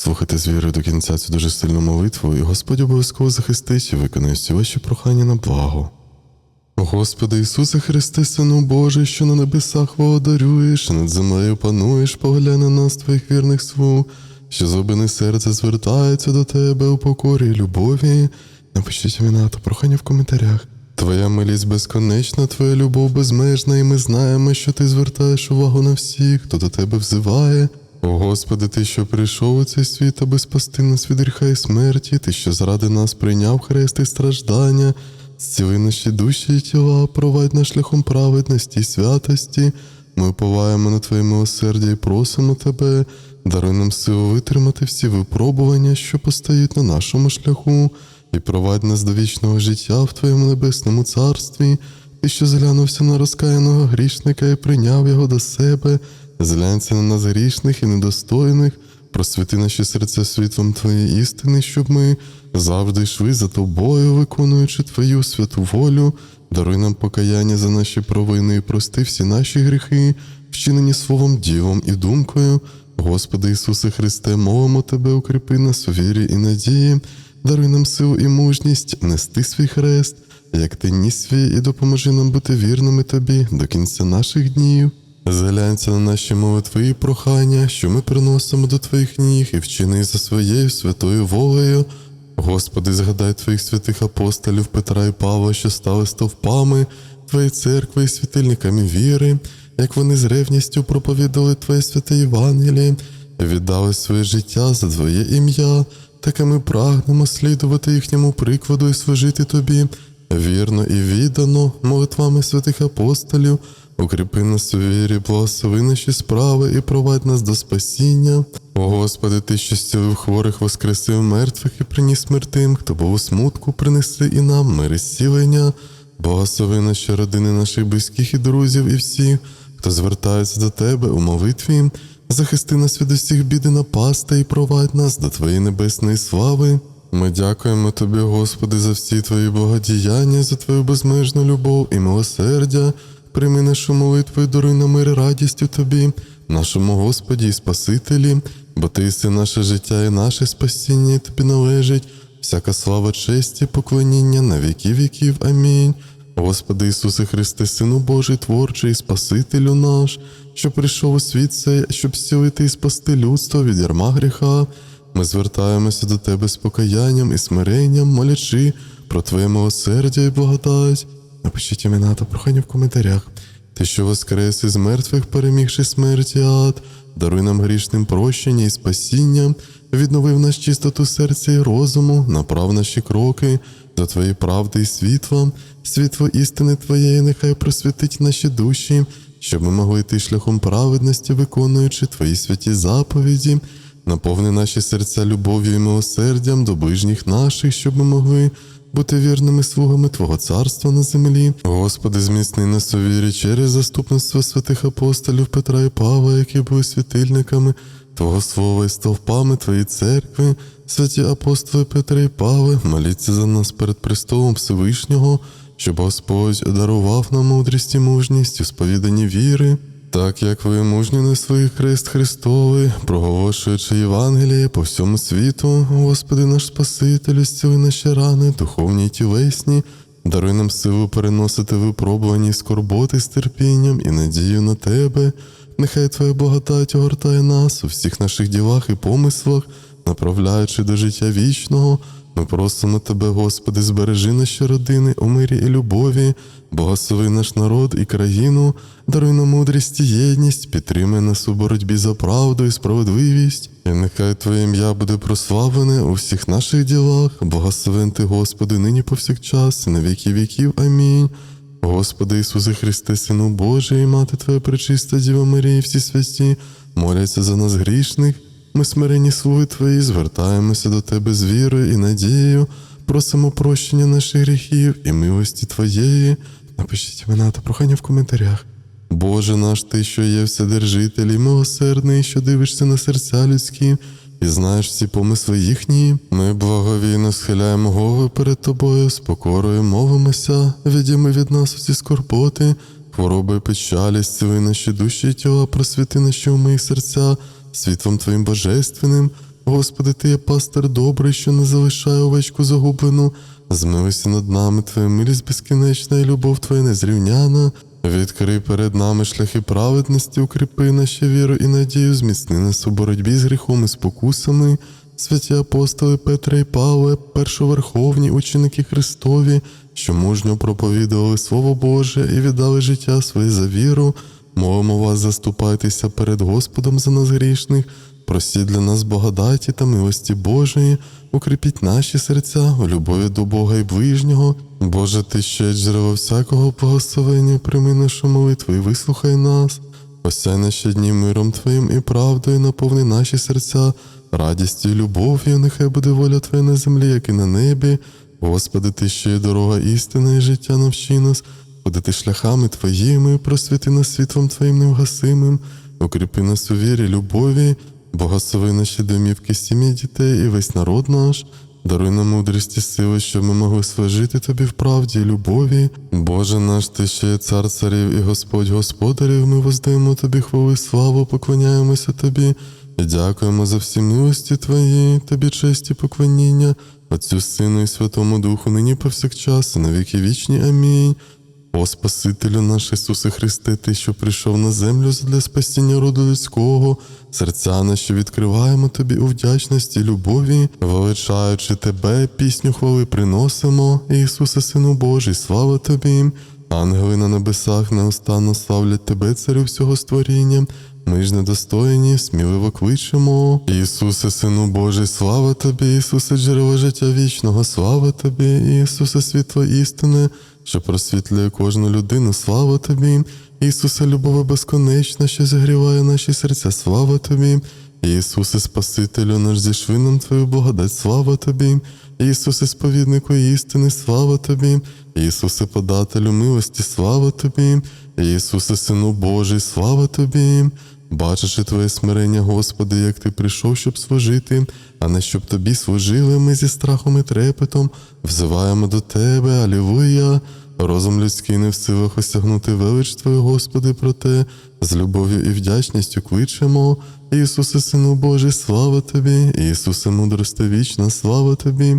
Слухайте з вірою до кінця цю дуже сильну молитву, і Господь обов'язково захистить і виконає всі ваші прохання на благо. Господи Ісусе Христе, Сину Божий, що на небесах володарюєш, над землею пануєш, поглянь на нас, твоїх вірних слуг, що злобини серце звертається до Тебе у покорі і любові. Напишіть імена та прохання в коментарях. Твоя милість безконечна, твоя любов безмежна, і ми знаємо, що ти звертаєш увагу на всіх, хто до тебе взиває. О Господи, Ти, що прийшов у цей світ, аби спасти нас від гріха і смерті, Ти, що заради нас прийняв хрест і страждання, зціли наші душі і тіла, провадь нас шляхом праведності і святості. Ми уповаємо на Твоє милосердя і просимо Тебе, даруй нам силу витримати всі випробування, що постають на нашому шляху, і провадь нас до вічного життя в Твоєму небесному царстві, Ти, що зглянувся на розкаяного грішника і прийняв його до себе, зглянься на нас грішних і недостойних, просвіти наші серця світлом Твоєї істини, щоб ми завжди йшли за Тобою, виконуючи Твою святу волю, даруй нам покаяння за наші провини і прости всі наші гріхи, вчинені словом, ділом і думкою. Господи Ісусе Христе, молимо Тебе, укріпи нас у вірі і надії, даруй нам силу і мужність нести свій хрест, як ти ніс свій, і допоможи нам бути вірними Тобі до кінця наших днів. Зглянься на наші молитви і прохання, що ми приносимо до Твоїх ніг і вчини за своєю святою волею. Господи, згадай Твоїх святих апостолів Петра і Павла, що стали стовпами Твоєї церкви і світильниками віри, як вони з ревністю проповідали Твоє святе Євангеліє, віддали своє життя за Твоє ім'я, таке ми прагнемо слідувати їхньому прикладу і служити Тобі, вірно і віддано молитвами святих апостолів. Укріпи нас у вірі, благослови наші справи і провадь нас до спасіння. О Господи, Ти, що зцілив хворих, воскресив мертвих і приніс тим, хто був у смутку, принеси і нам мир і зцілення. Благослови наші родини, наших близьких і друзів, і всіх, хто звертається до Тебе у молитві. Захисти нас від усіх бід і напасти і провадь нас до Твоєї небесної слави. Ми дякуємо Тобі, Господи, за всі Твої благодіяння, за Твою безмежну любов і милосердя. Прийми нашу молитву і даруй нам мир у Тобі, нашому Господі і Спасителі, бо Ти єси наше життя і наше спасіння, і Тобі належить всяка слава, честь і поклоніння на віки віків. Амінь. Господи Ісусе Христе, Сину Божий, творчий, Спасителю наш, що прийшов у світ цей, щоб зцілити і спасти людство від ярма гріха. Ми звертаємося до Тебе з покаянням і смиренням, молячи про Твоє милосердя і благодать. Напишіть імена та прохання в коментарях. Ти, що воскрес із мертвих, перемігши смерть і ад, даруй нам грішним прощення і спасіння, відновив нас чистоту серця і розуму, направ наші кроки до Твоєї правди і світла, світло істини Твоєї, нехай просвітить наші душі, щоб ми могли йти шляхом праведності, виконуючи Твої святі заповіді. Наповни наші серця любов'ю і милосердям до ближніх наших, щоб ми могли бути вірними слугами Твого царства на землі. Господи, зміцни нас у вірі через заступництво святих апостолів Петра і Павла, які були світильниками Твого слова і стовпами Твоєї церкви, святі апостоли Петра і Павли, моліться за нас перед престолом Всевишнього, щоб Господь дарував нам мудрість і мужність у сповіданні віри. Так як ви мужні несли хрест Христовий, проголошуючи Євангеліє по всьому світу, Господи наш Спасителю, зціли наші рани, духовні й тілесні, даруй нам силу переносити випробувані скорботи з терпінням і надію на Тебе. Нехай Твоя благодать огортає нас у всіх наших ділах і помислах, направляючи до життя вічного. Ми просимо Тебе, Господи, збережи наші родини у мирі і любові, благослови наш народ і країну, даруй нам мудрість і єдність, підтримай нас у боротьбі за правду і справедливість, і нехай Твоє ім'я буде прославлене у всіх наших ділах, благословен Ти, Господи, нині повсякчас, і на віки віків. Амінь. Господи Ісусе Христе, Сину Божий, Мати Твоя пречиста Діва Марія, і всі святі, моляться за нас грішних. Ми смирені слуги Твої, звертаємося до Тебе з вірою і надією, просимо прощення наших гріхів і милості Твоєї. Напишіть імена та прохання в коментарях. Боже наш, Ти, що є вседержитель і милосердний, що дивишся на серця людські, і знаєш всі помисли їхні. Ми благовійно схиляємо голови перед Тобою, з покорою мовимося, відійми від нас усі скорботи, хвороби і печалі, зціли наші душі і тіла, просвіти наші уми і серця світлом Твоїм божественним. Господи, Ти є пастир добрий, що не залишає овечку загублену. Змилися над нами, Твоя милість безкінечна і любов Твоя незрівняна. Відкрий перед нами шляхи праведності, укріпи наші віру і надію, зміцни нас у боротьбі з гріхом і спокусами. Святі апостоли Петра і Павле, першоверховні ученики Христові, що мужньо проповідували Слово Боже і віддали життя своє за віру. Молимо вас, заступайтеся перед Господом за нас грішних, просіть для нас благодаті та милості Божої, укріпіть наші серця у любові до Бога і ближнього. Боже, ти ще джерело всякого благословення, прийми нашу молитву і вислухай нас. Осяй наші дні миром Твоїм і правдою, наповни наші серця, радістю і любов'ю, нехай буде воля Твоя на землі, як і на небі. Господи, Ти ще є дорога істина і життя навчи нас, ходити шляхами Твоїми, просвіти нас світлом Твоїм невгасимим, укріпи нас у вірі, любові, благослови наші домівки, сім'ї дітей і весь народ наш. Даруй нам мудрість і сили, щоб ми могли служити тобі в правді любові. Боже наш, ти ще є цар царів і Господь господарів, ми воздаємо тобі хвали, славу, поклоняємося тобі і дякуємо за всі милості Твої, тобі честь і поклоніння, Отцю Сину і Святому Духу, нині повсякчас, і на віки вічні. Амінь. О Спасителю наш Ісусе Христе, Ти, що прийшов на землю для спасіння роду людського, серця наші відкриваємо Тобі у вдячності, любові, величаючи Тебе, пісню хвали приносимо, Ісусе, Сину Божий, слава Тобі. Ангели на небесах неустанно славлять Тебе, царю всього створіння. Ми ж недостойні, сміливо кличемо. Ісусе, Сину Божий, слава Тобі, Ісусе, джерело життя вічного, слава Тобі, Ісусе, світло істини, що просвітлює кожну людину, слава Тобі, Ісусе, любов безконечна, що загріває наші серця, слава Тобі. Ісусе, Спасителю наш зі швином Твою благодать, слава Тобі, Ісусе, сповіднику істини, слава Тобі, Ісусе, подателю милості, слава Тобі, Ісусе, Сину Божий, слава Тобі. Бачачи Твоє смирення, Господи, як Ти прийшов, щоб служити, а не щоб Тобі служили, ми зі страхом і трепетом взиваємо до Тебе, Алілуя. Розум людський не в силах осягнути велич Твою, Господи, проте з любов'ю і вдячністю кличемо. Ісусе, Сину Божий, слава Тобі, Ісусе, мудрости вічна, слава Тобі,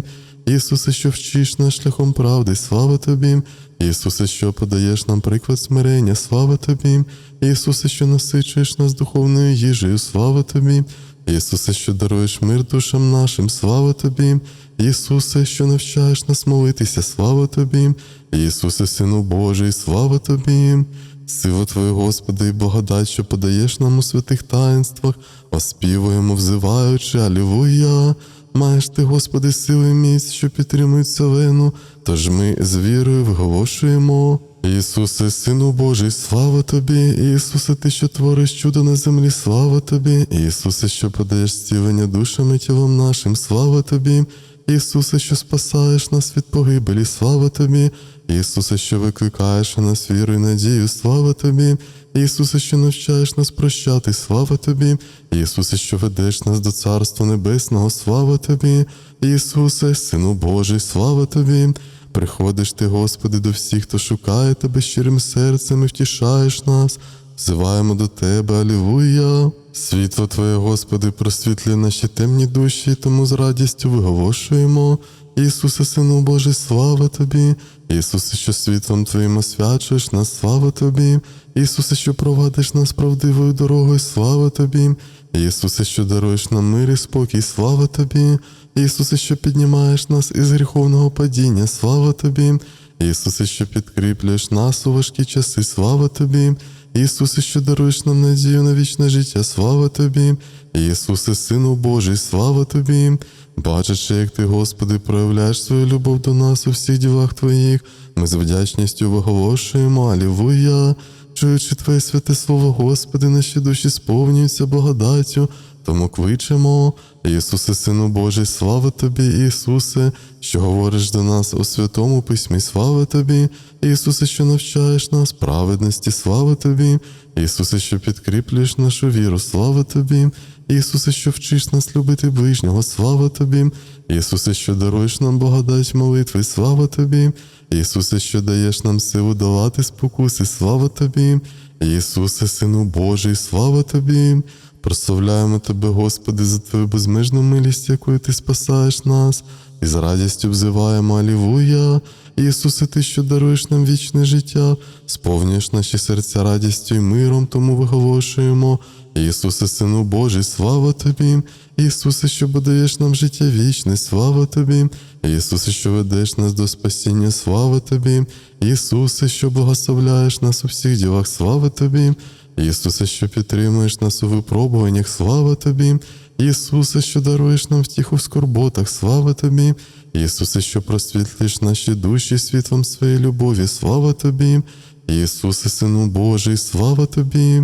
Ісусе, що вчиш нас шляхом правди, слава Тобі, Ісусе, що подаєш нам приклад смирення, слава Тобі, Ісусе, що насичуєш нас духовною їжею, слава Тобі, Ісусе, що даруєш мир душам нашим, слава Тобі, Ісусе, що навчаєш нас молитися, слава Тобі, Ісусе, Сину Божий, слава Тобі. Сила Твоя, Господи, і благодать, що подаєш нам у святих таїнствах, оспівуємо, взиваючи, Алілуя. Маєш ти, Господи, сили міць, що підтримують вселену, тож ми з вірою виголошуємо. Ісусе, Сину Божий, слава Тобі, Ісусе, Ти, що твориш чудо на землі, слава Тобі, Ісусе, що подаєш зцілення душам і тілом нашим, слава Тобі, Ісусе, що спасаєш нас від погибелі, слава Тобі, Ісусе, що викликаєш у нас віру і надію, слава Тобі, Ісусе, що навчаєш нас прощати, слава Тобі, Ісусе, що ведеш нас до Царства Небесного, слава Тобі, Ісусе, Сину Божий, слава Тобі. Приходиш ти, Господи, до всіх, хто шукає Тебе щирим серцем і втішаєш нас, взиваємо до Тебе, Алілуя. Світло Твоє, Господи, просвітлює наші темні душі, тому з радістю виголошуємо. Ісусе, Сину Божий, слава Тобі, Ісусе, що світлом Твоїм освячуєш нас, слава Тобі, Ісусе, що провадиш нас правдивою дорогою, слава Тобі, Ісусе, що даруєш нам мир і спокій, слава Тобі, Ісусе, що піднімаєш нас із гріховного падіння, слава Тобі, Ісусе, що підкріплюєш нас у важкі часи, слава Тобі, Ісусе, що даруєш нам надію на вічне життя, слава Тобі, Ісусе, Сину Божий, слава Тобі. Бачачи, як ти, Господи, проявляєш свою любов до нас у всіх ділах Твоїх, ми з вдячністю виголошуємо, Алілуя, чуючи Твоє святе Слово, Господи, наші душі сповнюються благодаттю, тому кличемо, Ісусе, Сину Божий, слава Тобі, Ісусе, що говориш до нас у святому письмі, слава Тобі, Ісусе, що навчаєш нас праведності, слава Тобі, Ісусе, що підкріплюєш нашу віру, слава Тобі, Ісусе, що вчиш нас любити ближнього, слава Тобі, Ісусе, що даруєш нам благодать молитви, слава Тобі, Ісусе, що даєш нам силу долати спокуси, слава Тобі, Ісусе, Сину Божий, слава Тобі. Прославляємо Тебе, Господи, за Твою безмежну милість, якою Ти спасаєш нас, і з радістю взиваємо Алілуя. Ісусе, Ти, що даруєш нам вічне життя, сповнюєш наші серця радістю і миром, тому виголошуємо. Ісусе, Сину Божий, слава Тобі, Ісусе, що подаєш нам життя вічне, слава Тобі, Ісусе, що ведеш нас до спасіння, слава Тобі, Ісусе, що благословляєш нас у всіх ділах, слава Тобі, Ісусе, що підтримуєш нас у випробуваннях, слава Тобі, Ісусе, що даруєш нам втіху в скорботах, слава Тобі, Ісусе, що просвітлиш наші душі світлом своєї любові, слава Тобі, Ісусе, Сину Божий, слава Тобі.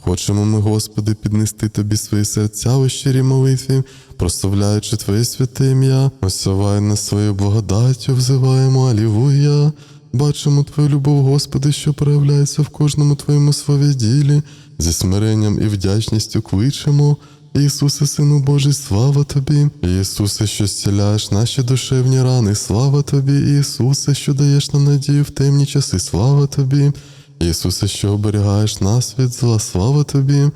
Хочемо ми, Господи, піднести Тобі свої серця у щирій молитві, прославляючи Твоє святе ім'я, осявай нас своєю благодаттю, взиваємо Алілуя. Бачимо Твою любов, Господи, що проявляється в кожному Твоєму слові ділі, зі смиренням і вдячністю кличемо. Ісусе, Сину Божий, слава Тобі, Ісусе, що зціляєш наші душевні рани, слава Тобі, Ісусе, що даєш нам надію в темні часи, слава Тобі. Ісусе, що оберігаєш нас від зла, слава Тобі.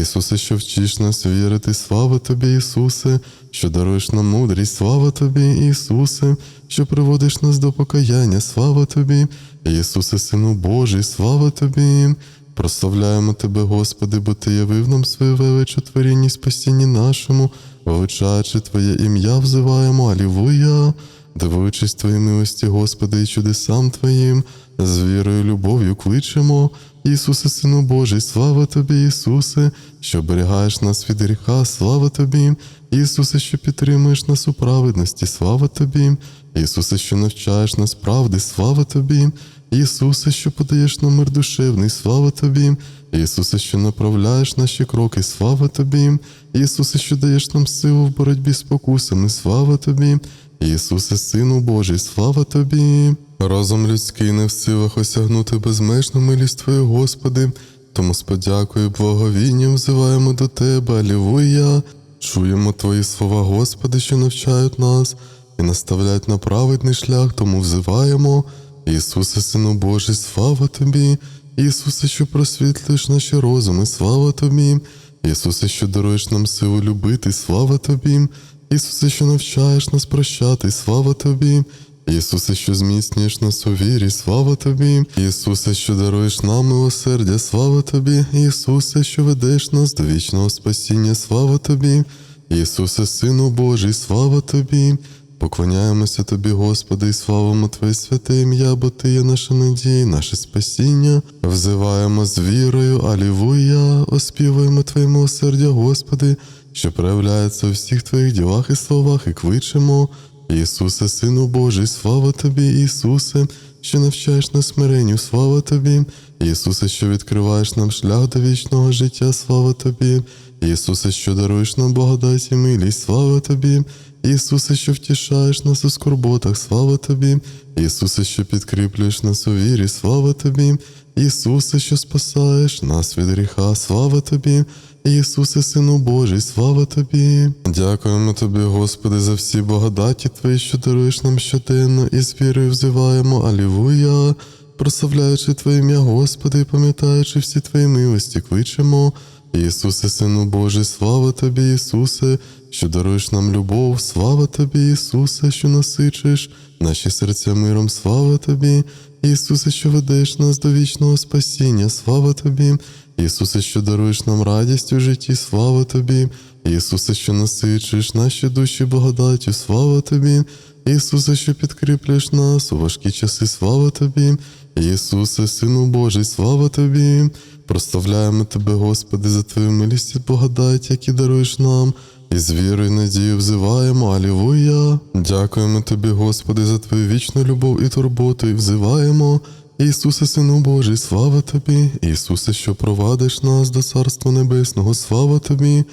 Ісусе, що вчиш нас вірити, слава Тобі, Ісусе, що даруєш нам мудрість, слава Тобі, Ісусе, що приводиш нас до покаяння, слава Тобі, Ісусе, Сину Божий, слава Тобі. Прославляємо Тебе, Господи, бо Ти явив нам свою велич у творінні спасінні нашому, величаючи Твоє ім'я, взиваємо, Алілуя, дивуючись Твоїй милості, Господи, і чудесам Твоїм, з вірою, любов'ю кличемо. Ісусе, Сину Божий, слава Тобі, Ісусе, що оберігаєш нас від гріха, слава Тобі, Ісусе, що підтримуєш нас у праведності, слава Тобі, Ісусе, що навчаєш нас правди, слава Тобі, Ісусе, що подаєш нам мир душевний, слава Тобі, Ісусе, що направляєш наші кроки, слава Тобі, Ісусе, що даєш нам силу в боротьбі з покусами, слава Тобі, Ісусе, Сину Божий, слава Тобі. Розум людський не в силах осягнути безмежну милість Твою, Господи, тому з подякою благовінням взиваємо до Тебе, Алілуя. Чуємо Твої слова, Господи, що навчають нас і наставляють на праведний шлях, тому взиваємо. Ісусе, Сину Божий, слава Тобі, Ісусе, що просвітлюєш наші розуми, слава Тобі, Ісусе, що даруєш нам силу любити, слава Тобі, Ісусе, що навчаєш нас прощати, слава Тобі. Ісусе, що зміцнюєш нас у вірі, слава Тобі, Ісусе, що даруєш нам милосердя, слава Тобі, Ісусе, що ведеш нас до вічного спасіння, слава Тобі, Ісусе, Сину Божий, слава Тобі. Поклоняємося Тобі, Господи, і славимо Твоє святе ім'я, бо Ти є наша надія, наше спасіння. Взиваємо з вірою, Алілуя, оспівуємо Твоє милосердя, Господи, що проявляється у всіх Твоїх ділах і словах, і кличемо. Ісусе, Сину Божий, слава Тобі, Ісусе, що навчаєш нас смиренню, слава Тобі, Ісусе, що відкриваєш нам шлях до вічного життя, слава Тобі, Ісусе, що даруєш нам благодать і милість, слава Тобі, Ісусе, що втішаєш нас у скорботах, слава Тобі, Ісусе, що підкріплюєш нас у вірі, слава Тобі, Ісусе, що спасаєш нас від гріха, слава Тобі. Ісусе, Сину Божий, слава Тобі. Дякуємо Тобі, Господи, за всі благодаті Твої, що даруєш нам щоденно, і з вірою взиваємо, Алілуя. Прославляючи Твоє ім'я, Господи, і пам'ятаючи всі Твої милості, кличемо. Ісусе, Сину Божий, слава Тобі, Ісусе, що даруєш нам любов, слава Тобі, Ісусе, що насичуєш наші серця миром, слава Тобі, Ісусе, що ведеш нас до вічного спасіння, слава Тобі, Ісусе, що даруєш нам радість у житті, слава Тобі, Ісусе, що насичуєш наші душі благодаттю, слава Тобі, Ісусе, що підкріплюєш нас у важкі часи, слава Тобі, Ісусе, Сину Божий, слава Тобі. Прославляємо Тебе, Господи, за Твою милість і благодать, які даруєш нам, і з вірою і надією взиваємо, Алілуя. Дякуємо Тобі, Господи, за Твою вічну любов і турботу, і взиваємо. Ісусе, Сину Божий, слава Тобі, Ісусе, що провадиш нас до Царства Небесного, слава Тобі,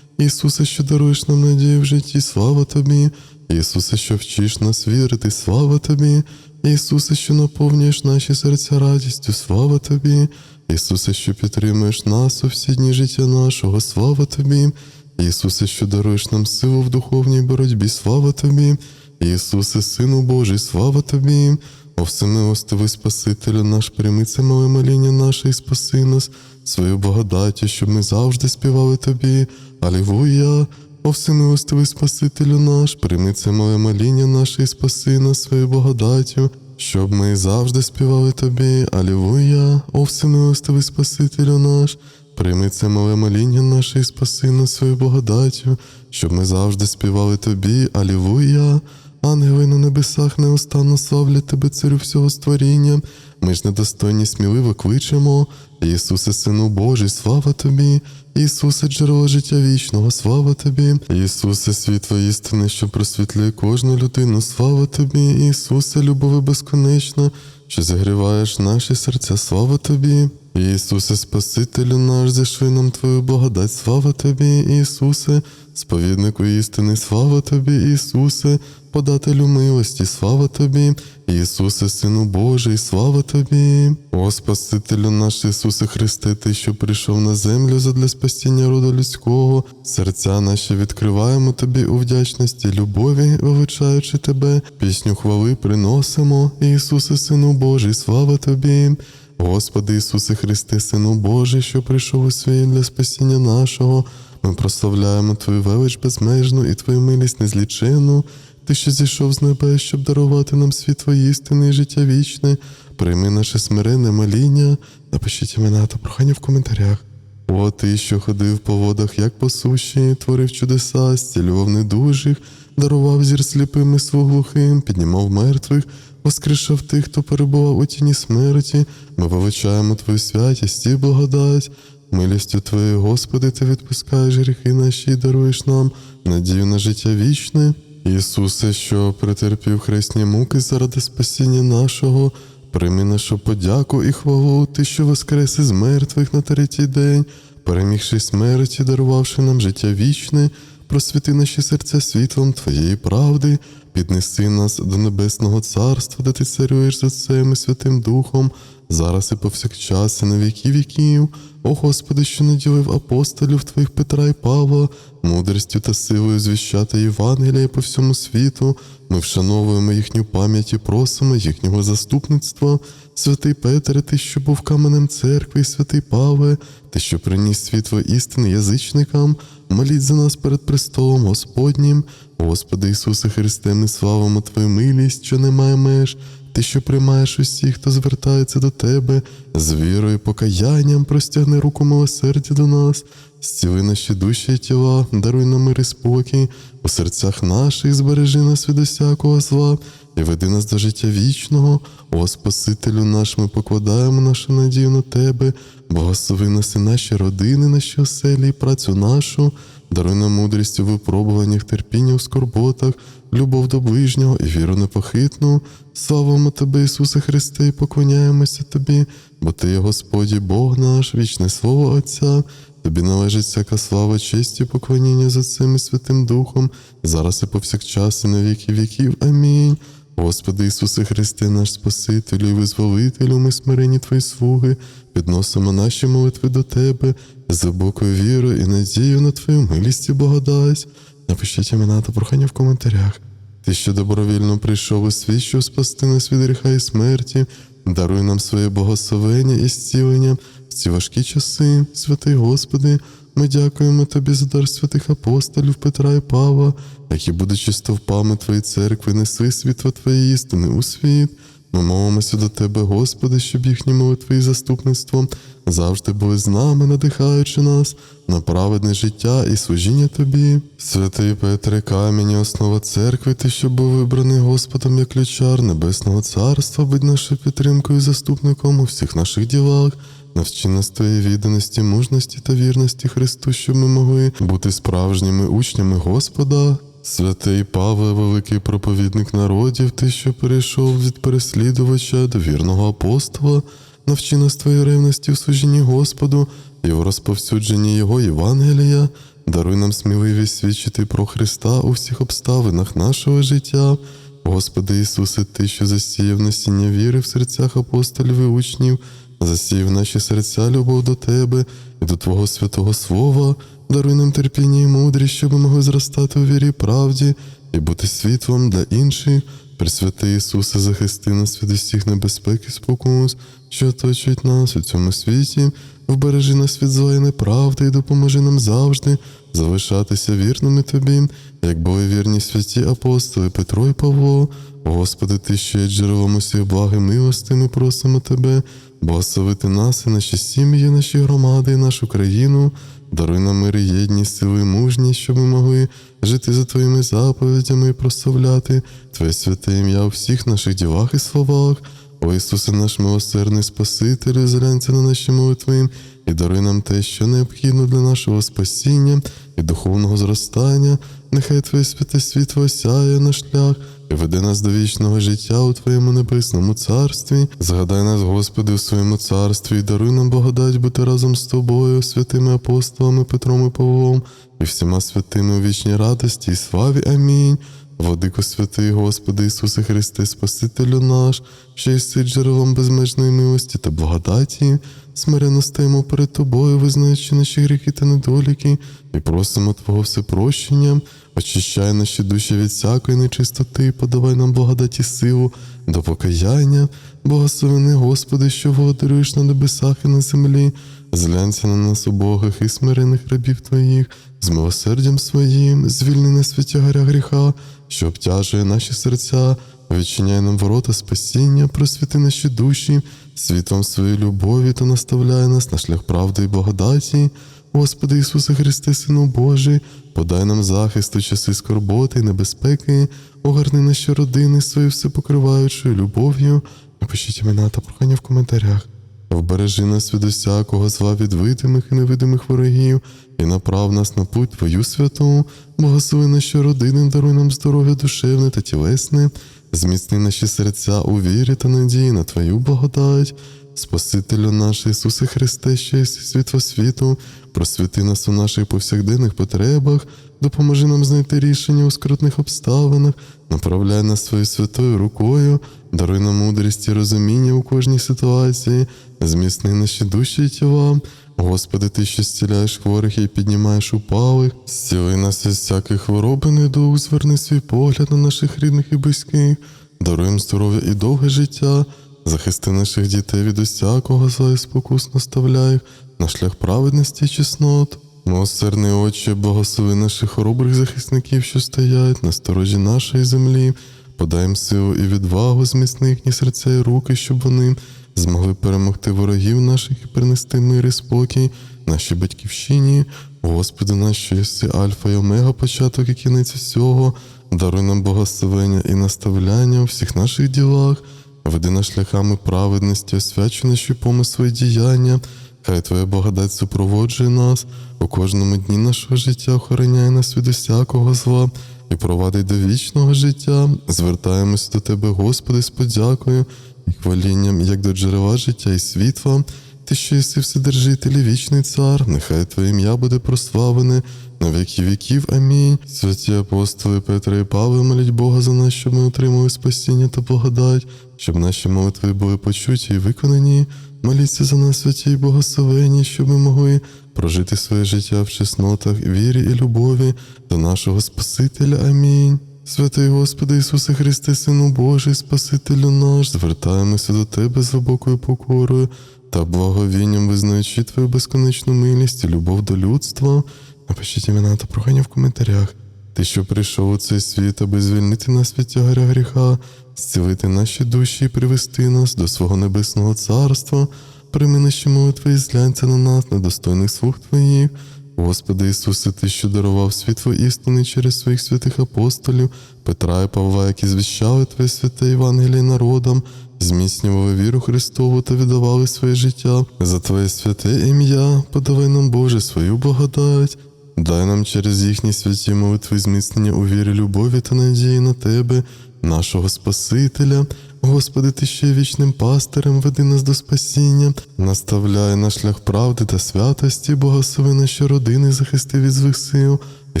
Ісусе, що даруєш нам надію в житті, слава Тобі, Ісусе, що вчиш нас вірити, слава Тобі, Ісусе, що наповнюєш наші серця радістю, слава Тобі, Ісусе, що підтримуєш нас у всі дні життя нашого, слава Тобі, Ісусе, що даруєш нам силу в духовній боротьбі, слава Тобі, Ісусе, Сину Божий, слава Тобі, О всемилостивий Спасителю наш, прийми це мале моління наше і спаси нас свою благодаттю, щоб ми завжди співали Тобі. Алілуя! О всемилостивий Спасителю наш, прийми це мале моління наше і спаси нас свою благодаттю, щоб ми завжди співали Тобі. Алілуя! О всемилостивий Спасителю наш, прийми це мале моління наше і спаси нас свою благодаттю, щоб ми завжди співали Тобі. Алілуя! Ангели на небесах неустанно славлять Тебе, царю всього створіння. Ми ж недостойні сміливо кличемо. Ісусе, Сину Божий, слава Тобі, Ісусе, джерело життя вічного, слава Тобі, Ісусе, світло істини, що просвітлює кожну людину, слава Тобі, Ісусе, любови безконечна, що загріваєш наші серця, слава Тобі. Ісусе, Спасителю наш, зашли нам Твою благодать, слава Тобі, Ісусе, сповіднику істини, слава Тобі, Ісусе, подателю милості, слава Тобі, Ісусе, Сину Божий, слава Тобі. О Спасителю наш Ісусе Христе, Ти, що прийшов на землю задля спасіння роду людського, серця наші відкриваємо Тобі у вдячності, любові, величаючи Тебе, пісню хвали приносимо, Ісусе, Сину Божий, слава Тобі. Господи Ісусе Христе, Сину Божий, що прийшов у світ для спасіння нашого, ми прославляємо Твою велич безмежну і Твою милість незлічену. Ти, що зійшов з небес, щоб дарувати нам світло істини і життя вічне, прийми наше смирене моління, напишіть імена та прохання в коментарях. О, ти, що ходив по водах, як по суші, творив чудеса, зцілював недужих, дарував зір сліпим і слух глухим, піднімав мертвих, воскрешав тих, хто перебував у тіні смерті. Ми величаємо Твою святість і благодать. Милістю Твоєю, Господи, Ти відпускаєш гріхи наші і даруєш нам надію на життя вічне. Ісусе, що претерпів хресні муки заради спасіння нашого, прийми нашу подяку і хвалу, Ти, що воскрес із мертвих на третій день, перемігши смерть дарувавши нам життя вічне, просвіти наші серця світлом Твоєї правди, піднеси нас до небесного царства, де ти царюєш за Отцем Святим Духом, зараз і повсякчас, і на віки віків. О Господи, що наділив апостолів Твоїх Петра і Павла, мудрістю та силою звіщати Євангелія по всьому світу. Ми вшановуємо їхню пам'ять і просимо їхнього заступництва. Святий Петре, ти, що був каменем церкви, святий Павле, ти, що приніс світло істини язичникам, моліть за нас перед престолом Господнім. Господи Ісусе Христе, ми славимо Твою милість, що немає меж. Ти, що приймаєш усіх, хто звертається до тебе, з вірою покаянням простягни руку милосердя до нас, зціли наші душі і тіла, даруй нам мир і спокій, у серцях наших збережи нас від усякого зла і веди нас до життя вічного. О Спасителю наш, ми покладаємо нашу надію на Тебе, благослови нас і наші родини, наші оселі і працю нашу. Даруй нам мудрість у випробуваннях, терпіння у скорботах, любов до ближнього і віру непохитну. Славимо Тебе, Ісусе Христе, і поклоняємося Тобі, бо Ти є Господь Бог наш, вічне Слово Отця. Тобі належить всяка слава, честь і поклоніння за цим і Святим Духом, зараз і повсякчас, і на віки віків. Амінь. Господи Ісусе Христе, наш Спасителю і визволителю, ми смирені Твої слуги, підносимо наші молитви до Тебе з глибокою вірою і надією на Твою милість і благодать. Напишіть імена та прохання в коментарях. Ти, що добровільно прийшов у світ, щоб спасти нас від гріха і смерті, даруй нам своє благословення і зцілення в ці важкі часи, святий Господи. Ми дякуємо Тобі за дар святих апостолів Петра і Павла, які, будучи стовпами Твоєї церкви, несли світло Твоєї істини у світ. Ми молимося до Тебе, Господи, щоб їхні молитви і заступництво завжди були з нами, надихаючи нас на праведне життя і служіння Тобі. Святий Петре, камінь, основа церкви, Ти, що був вибраний Господом як ключар Небесного Царства, будь нашою підтримкою і заступником у всіх наших ділах. Навчи нас твоєї відданості, мужності та вірності Христу, щоб ми могли бути справжніми учнями Господа. Святий Павле, великий проповідник народів, ти, що перейшов від переслідувача до вірного апостола, навчи нас твоєї ревності в служінні Господу і в розповсюдженні Його Євангелія, даруй нам сміливість свідчити про Христа у всіх обставинах нашого життя. Господи Ісусе, Ти, що засіяв насіння віри в серцях апостолів і учнів, засіяв наші серця любов до Тебе і до Твого святого Слова, даруй нам терпіння і мудрість, щоб ми могли зростати у вірі правді і бути світлом для інших. Пресвятий Ісусе, захисти нас від усіх небезпек і спокус, що оточують нас у цьому світі, вбережи нас від зла і неправди і допоможи нам завжди залишатися вірними Тобі, як були вірні святі апостоли Петро і Павло. Господи, Ти що є джерелом усіх благ і милости, ми просимо Тебе, благословити нас і наші сім'ї, наші громади і нашу країну. Даруй нам мир і єдність, сили мужність, щоб ми могли жити за Твоїми заповідями і прославляти Твоє святе ім'я у всіх наших ділах і словах. О Ісусе, наш милосердний Спаситель, зглянься на наші молитви і даруй нам те, що необхідно для нашого спасіння і духовного зростання. Нехай Твоє святе світло осяє наш шлях і веде нас до вічного життя у Твоєму небесному царстві. Згадай нас, Господи, у своєму царстві, і даруй нам благодать бути разом з Тобою, святими апостолами Петром і Павлом, і всіма святими у вічній радості і славі. Амінь. Владико святий, Господи Ісусе Христе, Спасителю наш, що єси джерелом безмежної милості та благодаті, смиренно стоїмо перед Тобою, визнаючи наші гріхи та недоліки, і просимо Твого всепрощення, очищай наші душі від всякої нечистоти, подавай нам благодаті силу до покаяння, благословени, Господи, що володарюєш на небесах і на землі, зглянься на нас убогих і смирених рабів Твоїх, з милосердям своїм, звільни нас від тягаря гріха, що обтяжує наші серця, відчиняй нам ворота спасіння, просвіти наші душі, світлом своєї любові та наставляй нас на шлях правди і благодаті. Господи Ісусе Христе, Сину Божий, подай нам захист у часи скорботи і небезпеки, огорни наші родини своєю всепокриваючою любов'ю. Напишіть імена та прохання в коментарях. Вбережи нас від усякого зла від видимих і невидимих ворогів, і направ нас на путь Твою святу, благослови наші родини, даруй нам здоров'я душевне та тілесне, зміцни наші серця у вірі та надії на Твою благодать. Спасителю наш Ісусе Христе, що світло світу, просвіти нас у наших повсякденних потребах, допоможи нам знайти рішення у скрутних обставинах, направляй нас своєю святою рукою, даруй нам мудрість і розуміння у кожній ситуації, зміцни наші душі і тіла. Господи, Ти що зціляєш хворих і піднімаєш упалих, зціли нас із всяких хвороб і недуг, зверни свій погляд на наших рідних і близьких, даруй їм здоров'я і довге життя. Захисти наших дітей від усякого зла і спокус наставляй їх на шлях праведності і чеснот. Милосердний Отче, благослови наших хоробрих захисників, що стоять на сторожі нашої землі, подай силу і відвагу, зміцни їхні серця і руки, щоб вони змогли перемогти ворогів наших і принести мир і спокій нашій батьківщині. Господи наш, що єси Альфа і Омега, початок і кінець всього, даруй нам благословення і наставляння у всіх наших ділах. Веди нас шляхами праведності, освячуй наші помисли і діяння. Хай Твоя благодать супроводжує нас у кожному дні нашого життя, охороняє нас від усякого зла і провадить до вічного життя. Звертаємось до Тебе, Господи, з подякою і хвалінням, як до джерела життя і світла. Ти, що єси вседержитель і вічний цар, нехай Твоє ім'я буде прославлене на віки віків. Амінь. Святі апостоли Петра і Павло молять Бога за нас, щоб ми отримали спасіння та благодать, щоб наші молитви були почуті і виконані. Моліться за нас, святі й благословені, щоб ми могли прожити своє життя в чеснотах, вірі і любові до нашого Спасителя. Амінь. Святий Господи Ісусе Христе, Сину Божий, Спасителю наш, звертаємося до Тебе з глибокою покорою та благовінням, визнаючи Твою безконечну милість і любов до людства. Напишіть імена та прохання в коментарях. Ти, що прийшов у цей світ, аби звільнити нас від тягаря гріха, зцілити наші душі і привести нас до свого небесного царства, прийми наші молитви і зглянься на нас, недостойних слуг Твоїх. Господи Ісусе, Ти, що дарував світло істини через своїх святих апостолів, Петра і Павла, які звіщали Твоє святе Євангеліє народам, зміцнювали віру Христову та віддавали своє життя за Твоє святе ім'я, подавай нам, Боже, свою благодать. Дай нам через їхні святі молитви зміцнення у вірі, любові та надії на Тебе, нашого Спасителя. Господи, Ти ще вічним пастирем, веди нас до спасіння, наставляй на шлях правди та святості, благослови наші родини, захисти від злих сил. І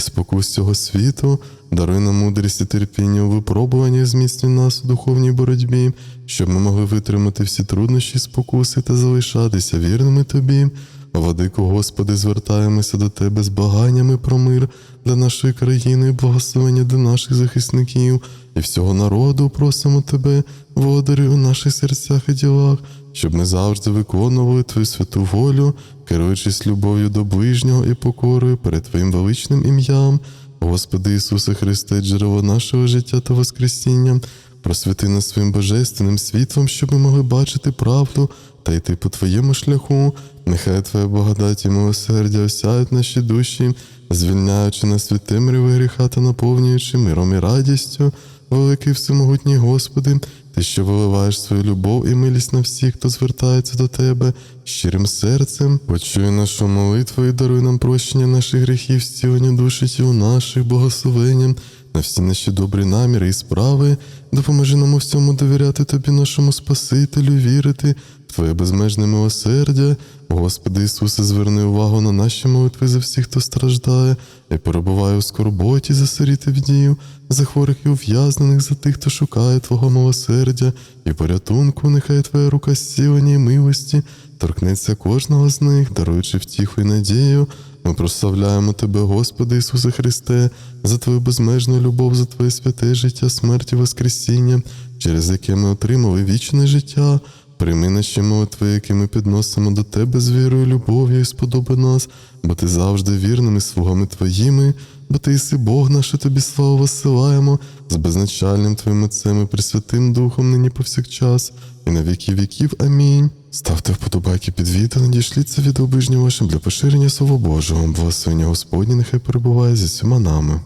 спокус цього світу, даруй нам мудрість і терпіння у випробуванні, зміцнюй нас у духовній боротьбі, щоб ми могли витримати всі труднощі, спокуси та залишатися вірними Тобі. Владику Господи, звертаємося до Тебе з благаннями про мир для нашої країни, благословення для наших захисників і всього народу. Просимо Тебе, володарю у наших серцях і ділах, щоб ми завжди виконували Твою святу волю, керуючись любов'ю до ближнього і покорою перед Твоїм величним ім'ям. Господи Ісусе Христе, джерело нашого життя та Воскресіння, просвіти нас своїм божественним світлом, щоб ми могли бачити правду та йти по Твоєму шляху. Нехай Твоя благодать і милосердя осяють наші душі, звільняючи нас від темряви гріха та наповнюючи миром і радістю. Великий всемогутній Господи, Ти, що виливаєш свою любов і милість на всіх, хто звертається до Тебе щирим серцем, почуй нашу молитву і даруй нам прощення наших гріхів, зцілення душі тіл наших, благословенням на всі наші добрі наміри і справи, допоможи нам у всьому довіряти Тобі, нашому Спасителю, вірити Твоє безмежне милосердя. Господи Ісусе, зверни увагу на наші молитви за всіх, хто страждає, і перебуває у скорботі за сиріти вдів, за хворих і ув'язнених, за тих, хто шукає Твого милосердя, і порятунку, нехай Твоя рука зцілення і милості торкнеться кожного з них, даруючи втіху і надію. Ми прославляємо Тебе, Господи Ісусе Христе, за Твою безмежну любов, за Твоє святе життя, смерть і Воскресіння, через яке ми отримали вічне життя. Прийми наші молитви, які ми підносимо до Тебе з вірою, любов'ю і сподоби нас, бо Ти завжди вірними слугами Твоїми, бо Ти єси Бог наш, і Тобі славу висилаємо, з безначальним Твоїм Отцем і Пресвятим Духом нині повсякчас, і на віки віків. Амінь. Ставте вподобайки під відео, надішліться від обижнім вашим для поширення Слова Божого. Благословення Господні нехай перебуває зі всіма нами.